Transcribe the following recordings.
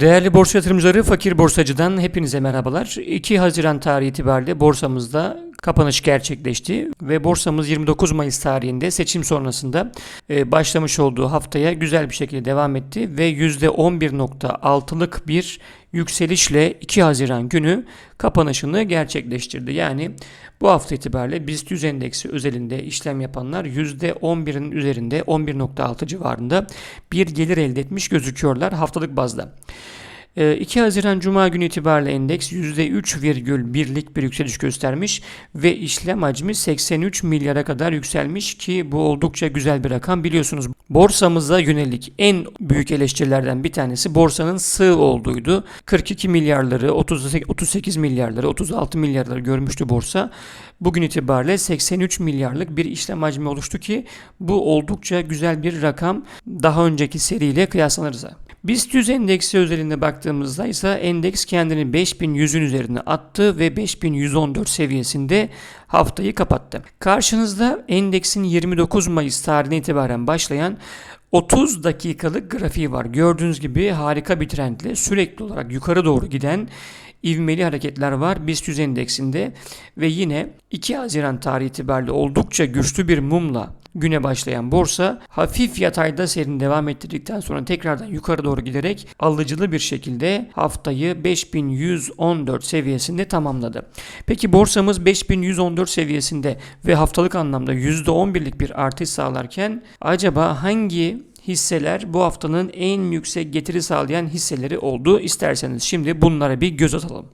Değerli borsa yatırımcıları, Fakir Borsacı'dan hepinize merhabalar. 2 Haziran tarihi itibariyle borsamızda kapanış gerçekleşti ve borsamız 29 Mayıs tarihinde seçim sonrasında e, başlamış olduğu haftaya güzel bir şekilde devam etti ve %11.6'lık bir yükselişle 2 Haziran günü kapanışını gerçekleştirdi. Yani bu hafta itibariyle BIST 100 endeksi özelinde işlem yapanlar %11'in üzerinde 11.6 civarında bir gelir elde etmiş gözüküyorlar haftalık bazda. Ee, 2 Haziran Cuma günü itibariyle endeks %3,1'lik bir yükseliş göstermiş ve işlem hacmi 83 milyara kadar yükselmiş ki bu oldukça güzel bir rakam biliyorsunuz. Borsamıza yönelik en büyük eleştirilerden bir tanesi borsanın sığ olduğuydu. 42 milyarları, 38, 38 milyarları, 36 milyarları görmüştü borsa. Bugün itibariyle 83 milyarlık bir işlem hacmi oluştu ki bu oldukça güzel bir rakam daha önceki seriyle kıyaslanırsa. BIST 100 endeksi özelinde baktığımızda ise endeks kendini 5100'ün üzerine attı ve 5114 seviyesinde haftayı kapattı. Karşınızda endeksin 29 Mayıs tarihine itibaren başlayan 30 dakikalık grafiği var. Gördüğünüz gibi harika bir trendle sürekli olarak yukarı doğru giden ivmeli hareketler var BIST 100 endeksinde ve yine 2 Haziran tarihi itibariyle oldukça güçlü bir mumla güne başlayan borsa hafif yatayda seyrini devam ettirdikten sonra tekrardan yukarı doğru giderek alıcılı bir şekilde haftayı 5114 seviyesinde tamamladı. Peki borsamız 5114 seviyesinde ve haftalık anlamda %11'lik bir artış sağlarken acaba hangi hisseler bu haftanın en yüksek getiri sağlayan hisseleri oldu. İsterseniz şimdi bunlara bir göz atalım.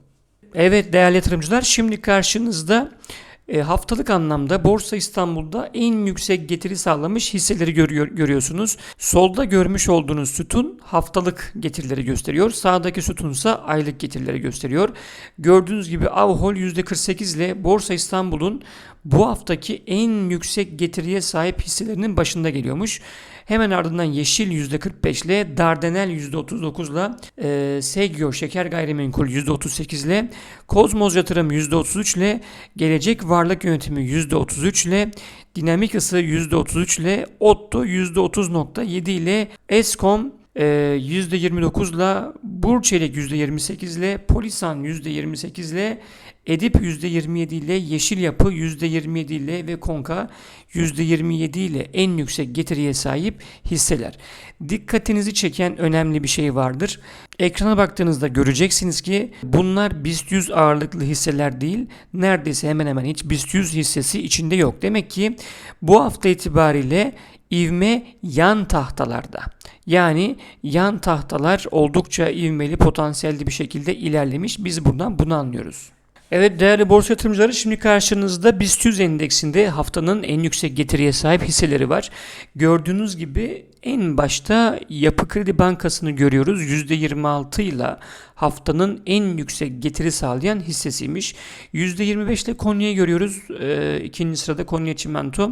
Evet değerli yatırımcılar şimdi karşınızda e, haftalık anlamda Borsa İstanbul'da en yüksek getiri sağlamış hisseleri görüyor, görüyorsunuz. Solda görmüş olduğunuz sütun haftalık getirileri gösteriyor. Sağdaki sütunsa aylık getirileri gösteriyor. Gördüğünüz gibi Avhol %48 ile Borsa İstanbul'un bu haftaki en yüksek getiriye sahip hisselerinin başında geliyormuş. Hemen ardından Yeşil %45 ile Dardanel %39 ile e, Segyo Şeker Gayrimenkul %38 ile Kozmoz Yatırım %33 ile Gelecek Varlık Yönetimi %33 ile Dinamik Isı %33 ile Otto %30.7 ile Eskom %29 ile Burçelik %28 ile Polisan %28 ile Edip %27 ile Yeşil Yapı %27 ile ve Konka %27 ile en yüksek getiriye sahip hisseler. Dikkatinizi çeken önemli bir şey vardır. Ekrana baktığınızda göreceksiniz ki bunlar BIST 100 ağırlıklı hisseler değil. Neredeyse hemen hemen hiç BIST 100 hissesi içinde yok. Demek ki bu hafta itibariyle ivme yan tahtalarda. Yani yan tahtalar oldukça ivmeli, potansiyelli bir şekilde ilerlemiş. Biz buradan bunu anlıyoruz. Evet değerli borsa yatırımcıları şimdi karşınızda BIST 100 endeksinde haftanın en yüksek getiriye sahip hisseleri var. Gördüğünüz gibi en başta Yapı Kredi Bankası'nı görüyoruz. %26 ile haftanın en yüksek getiri sağlayan hissesiymiş. %25 ile Konya'yı görüyoruz. Ee, ikinci sırada Konya Çimento.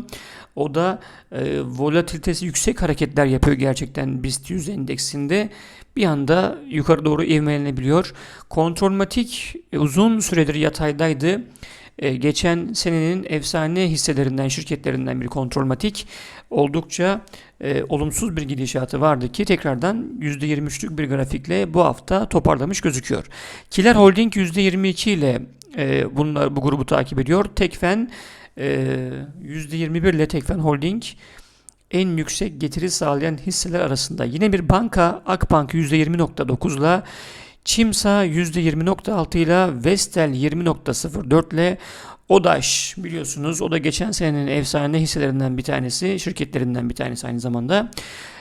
O da e, volatilitesi yüksek hareketler yapıyor gerçekten BIST 100 endeksinde. Bir anda yukarı doğru ivmelenebiliyor. Kontrolmatik e, uzun süredir yataydaydı. E, geçen senenin efsane hisselerinden, şirketlerinden bir Kontrolmatik oldukça e, olumsuz bir gidişatı vardı ki tekrardan %23'lük bir grafikle bu hafta toparlamış gözüküyor. Kiler Holding %22 ile e, bunlar bu grubu takip ediyor. Tekfen e, %21 ile Tekfen Holding en yüksek getiri sağlayan hisseler arasında. Yine bir banka Akbank %20.9 ile Çimsa %20.6 ile Vestel 20.04 ile Odaş biliyorsunuz o da geçen senenin efsane hisselerinden bir tanesi, şirketlerinden bir tanesi aynı zamanda.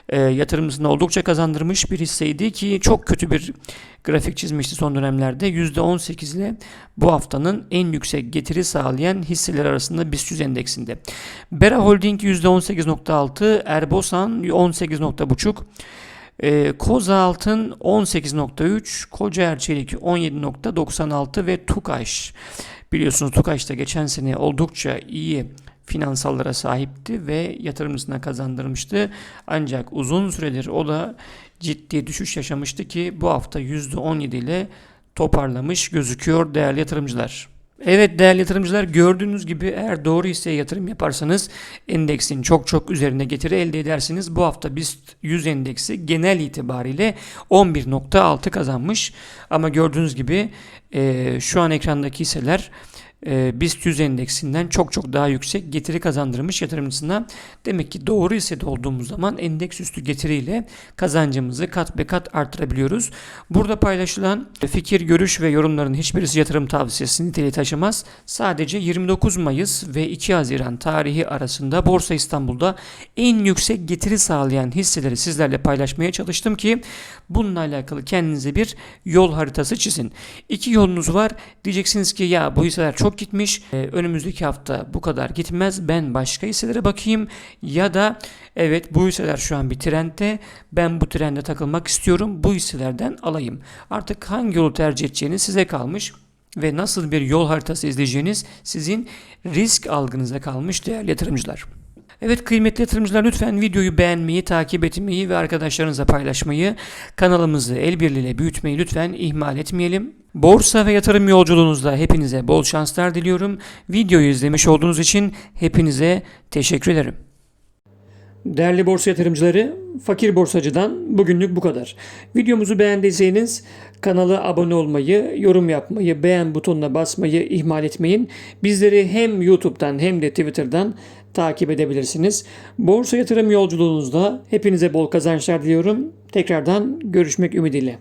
E, yatırımcısına oldukça kazandırmış bir hisseydi ki çok kötü bir grafik çizmişti son dönemlerde. %18 ile bu haftanın en yüksek getiri sağlayan hisseler arasında BIST 100 endeksinde. Bera Holding %18.6, Erbosan 18.5, e, Koza Altın 18.3, Kocaer Çelik 17.96 ve Tukaş. Biliyorsunuz Tukaş da geçen sene oldukça iyi finansallara sahipti ve yatırımcısına kazandırmıştı. Ancak uzun süredir o da ciddi düşüş yaşamıştı ki bu hafta %17 ile toparlamış gözüküyor değerli yatırımcılar. Evet değerli yatırımcılar gördüğünüz gibi eğer doğru hisseye yatırım yaparsanız endeksin çok çok üzerinde getiri elde edersiniz. Bu hafta BIST 100 endeksi genel itibariyle 11.6 kazanmış. Ama gördüğünüz gibi e, şu an ekrandaki hisseler e, BIST 100 endeksinden çok çok daha yüksek getiri kazandırmış yatırımcısına. Demek ki doğru hissede olduğumuz zaman endeks üstü getiriyle kazancımızı kat be kat artırabiliyoruz. Burada paylaşılan fikir, görüş ve yorumların hiçbirisi yatırım tavsiyesi niteliği taşımaz. Sadece 29 Mayıs ve 2 Haziran tarihi arasında Borsa İstanbul'da en yüksek getiri sağlayan hisseleri sizlerle paylaşmaya çalıştım ki bununla alakalı kendinize bir yol haritası çizin. İki yolunuz var. Diyeceksiniz ki ya bu hisseler çok gitmiş. Ee, önümüzdeki hafta bu kadar gitmez. Ben başka hisselere bakayım. Ya da evet bu hisseler şu an bir trendde. Ben bu trende takılmak istiyorum. Bu hisselerden alayım. Artık hangi yolu tercih edeceğiniz size kalmış ve nasıl bir yol haritası izleyeceğiniz sizin risk algınıza kalmış değerli yatırımcılar. Evet kıymetli yatırımcılar lütfen videoyu beğenmeyi, takip etmeyi ve arkadaşlarınızla paylaşmayı, kanalımızı el birliğiyle büyütmeyi lütfen ihmal etmeyelim. Borsa ve yatırım yolculuğunuzda hepinize bol şanslar diliyorum. Videoyu izlemiş olduğunuz için hepinize teşekkür ederim. Değerli borsa yatırımcıları, Fakir Borsacı'dan bugünlük bu kadar. Videomuzu beğendiyseniz kanala abone olmayı, yorum yapmayı, beğen butonuna basmayı ihmal etmeyin. Bizleri hem YouTube'dan hem de Twitter'dan takip edebilirsiniz. Borsa yatırım yolculuğunuzda hepinize bol kazançlar diliyorum. Tekrardan görüşmek ümidiyle.